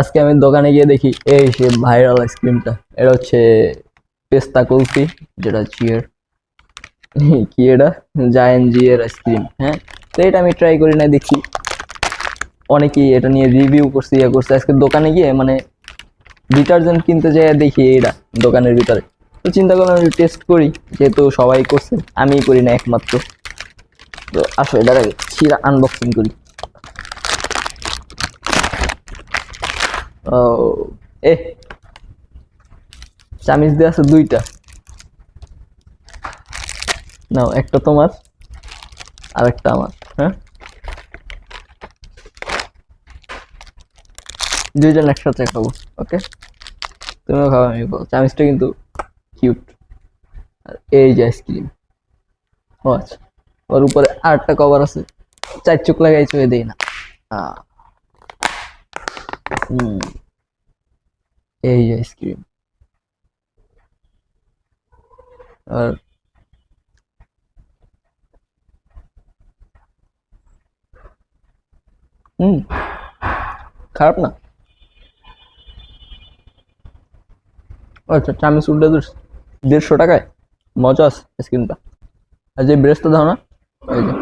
আজকে আমি দোকানে গিয়ে দেখি, এই সে ভাইরাল আইসক্রিমটা এটা হচ্ছে পেস্তা কুলফি, যেটা জিয়ের কি এটা? জায়েন্ট জিয়ের আইসক্রিম হ্যাঁ? তো এটা আমি ট্রাই করি না দেখি। অনেকেই এটা নিয়ে রিভিউ করছে ইয়ে করছে। আজকে দোকানে গিয়ে মানে ডিটারজেন্ট কিনতে যাই, দেখি এটা দোকানের ভিতরে। তো চিন্তা করলাম, একটু টেস্ট করি, যেহেতু সবাই করছে, আমিই করি না একমাত্র। তো আসো এটার আগে ছিঁড়া আনবক্সিং করি। ও, এ। চামিচ দিয়ে আছে দুইটা। নাও, একটা তোমার, আর একটা আমার হ্যাঁ? দুইজন একসাথে খাব, ওকে? তুমিও খাব আমি খাব। চামিচটা কিন্তু কিউট আর এই যে আইসক্রিম। ও আচ্ছা। ওর উপরে আরেকটা কভার আছে। চার চোখ লাগাই চুয়ে দেই না। আহ। এই আইসক্রিম আর হুম খারাপ না। আচ্ছা চামিচ উল্টে দিস। দেড়শো টাকায়। মজা আছে আইসক্রিমটা আর যে ব্রেসটা দাও না, এই যে।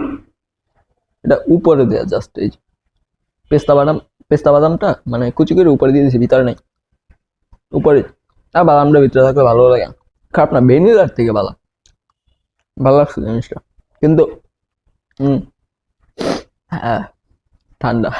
এটা উপরে দেয়া জাস্ট এই যে। পেস্তা বাদাম পেস্তা বাদামটা মানে কুচি করে উপরে দিয়ে দিয়েছি, ভিতরে নেই। উপরে। আর বাদামটা ভিতরে থাকলে ভালো লাগে। খারাপ না, ভেনিলার থেকে ভালো। ভালো লাগছে জিনিসটা। কিন্তু হুম হ্যাঁ ঠান্ডা।